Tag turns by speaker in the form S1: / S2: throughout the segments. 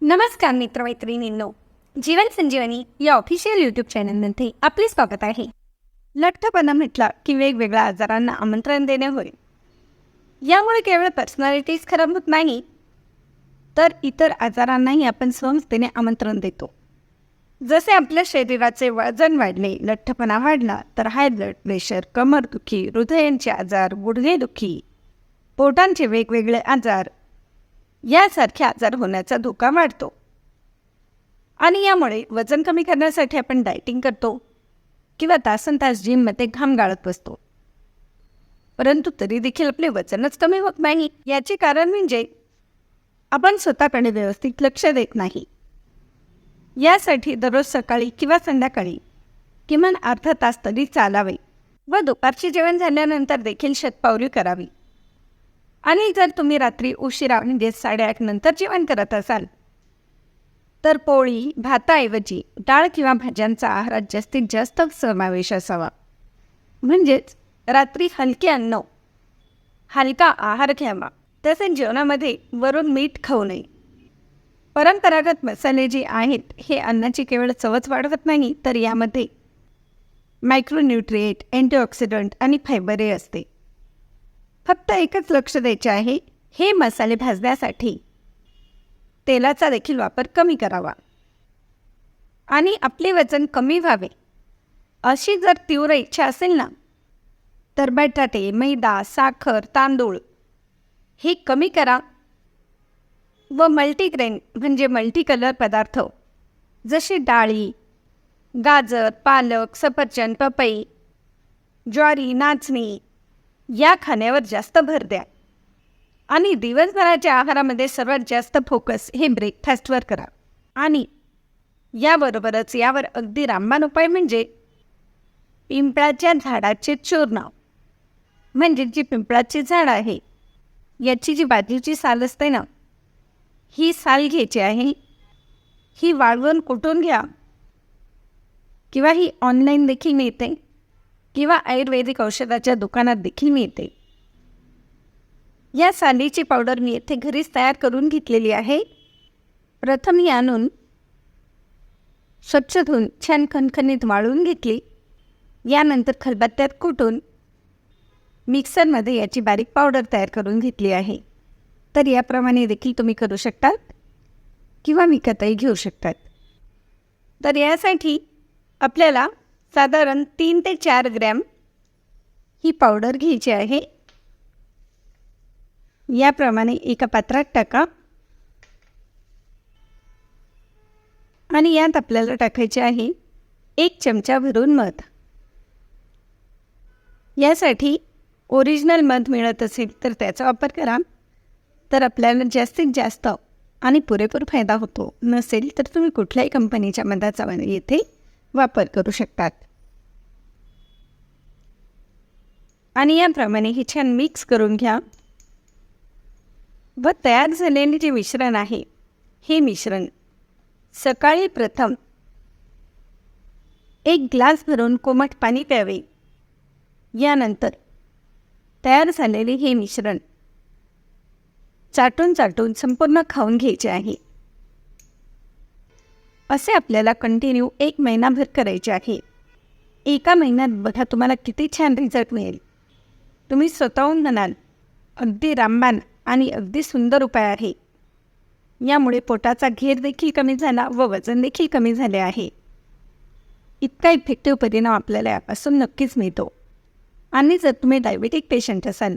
S1: नमस्कार मित्रमैत्रिणींनो जीवन संजीवनी या official YouTube चॅनलमध्ये आपले स्वागत आहे. लठ्ठपणा म्हटला की वेगवेगळ्या आजारांना आमंत्रण देणे होय. यामुळे केवळ पर्सनॅलिटीज खराब होत नाही तर इतर आजारांनाही आपण सहजतेने आमंत्रण देतो. जसे आपल्या शरीराचे वजन वाढणे लठ्ठपणा वाढला तर हाय ब्लड प्रेशर कमरदुखी हृदयांचे आजार गुडघेदुखी पोटांचे वेगवेगळे आजार यासारखे आजार होण्याचा धोका वाढतो. आणि यामुळे वजन कमी करण्यासाठी आपण डायटिंग करतो किंवा तासन तास जिममध्ये घाम गाळत बसतो. परंतु तरी देखील आपले वजनच कमी होत नाही. याचे कारण म्हणजे आपण स्वतःकडे व्यवस्थित लक्ष देत नाही. यासाठी दररोज सकाळी किंवा संध्याकाळी किमान अर्धा तास तरी चालावे व दुपारचे जेवण झाल्यानंतर देखील शतपावली करावी. आणि जर तुम्ही रात्री उशिरा म्हणजे साडेआठ नंतर जेवण करत असाल तर पोळी भाताऐवजी डाळ किंवा भाज्यांचा आहारात जास्तीत जास्त समावेश असावा. म्हणजेच रात्री हलके अन्न हलका आहार घ्यावा. तसेच जेवणामध्ये वरून मीठ खाऊ नये. परंपरागत मसाले जे आहेत हे अन्नाची केवळ चवच वाढवत नाही तर यामध्ये मायक्रोन्यूट्रिएट अँटीऑक्सिडंट आणि फायबरही असते. फक्त एकच लक्ष द्यायचे आहे हे मसाले भाजण्यासाठी. तेलाचा देखील वापर कमी करावा. आणि आपले वजन कमी व्हावे. अशी जर तीव्र इच्छा असेल ना तर बटाटे मैदा साखर तांदूळ हे कमी करा. व मल्टीग्रेन म्हणजे मल्टी कलर पदार्थ जसे डाळी गाजर पालक सफरचंद पपई ज्वारी नाचणी या खाण्यावर जास्त भर द्या. आणि दिवसभराच्या आहारामध्ये सर्वात जास्त फोकस हे ब्रेकफास्टवर करा. आणि याबरोबरच यावर अगदी रामबाण उपाय म्हणजे पिंपळाच्या झाडाचे चूर्ण म्हणजे जी पिंपळाची झाड आहे याची जी बाजूची साल असते ना ही साल घ्यायची आहे. ही वाळवण कुटून घ्या? किंवा ही ऑनलाईन देखील मिळते. किंवा आयुर्वेदिक औषधाच्या दुकानात देखील मिळते. या सालीची पावडर मी येथे घरीच तयार करून घेतलेली आहे. प्रथम ही आणून स्वच्छ धुवून छान खणखणीत वाळून घेतली. यानंतर खलबत्त्यात कुटून मिक्सरमध्ये याची बारीक पावडर तयार करून घेतली आहे. तर याप्रमाणे देखील तुम्ही करू शकतात किंवा विकतही घेऊ शकतात. तर यासाठी आपल्याला साधारण तीन ते चार ग्रॅम ही पावडर घ्यायची आहे. याप्रमाणे एका पात्रात टाका. आणि यात आपल्याला टाकायचे आहे एक चमचा भरून मध. यासाठी ओरिजिनल मध मिळत असेल तर त्याचा वापर करा. तर आपल्याला जास्तीत जास्त आणि पुरेपूर फायदा होतो नसेल तर तुम्ही कुठल्याही कंपनीच्या मधाचा येथे वापर करू शकतात. आणि याप्रमाणे हे छान मिक्स करून घ्या. व तयार झालेले जे मिश्रण आहे हे मिश्रण सकाळी प्रथम एक ग्लास भरून कोमट पाणी प्यावे. यानंतर तयार झालेले हे मिश्रण चाटून चाटून संपूर्ण खाऊन घ्यायचे आहे. असे आपल्याला कंटिन्यू एक महिनाभर करायचे आहे. एका महिन्यात बघा तुम्हाला किती छान रिझल्ट मिळेल. तुम्ही स्वतःहून म्हणाल अगदी रामबाण आणि अगदी सुंदर उपाय आहे. यामुळे पोटाचा घेर देखील कमी झाला व वजन देखील कमी झाले आहे. इतका इफेक्टिव्ह परिणाम आपल्याला यापासून नक्कीच मिळतो. आणि जर तुम्ही डायबेटिक पेशंट असाल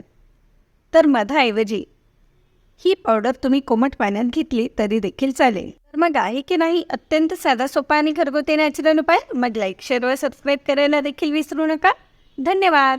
S1: तर मधाऐवजी ही पावडर तुम्ही कोमट पाण्यात घेतली तरी देखील चालेल. तर मग आहे की नाही अत्यंत साधा सोपा आणि घरगुती नॅचरल उपाय? मग लाईक शेअर व सबस्क्राईब करायला देखील विसरू नका. धन्यवाद.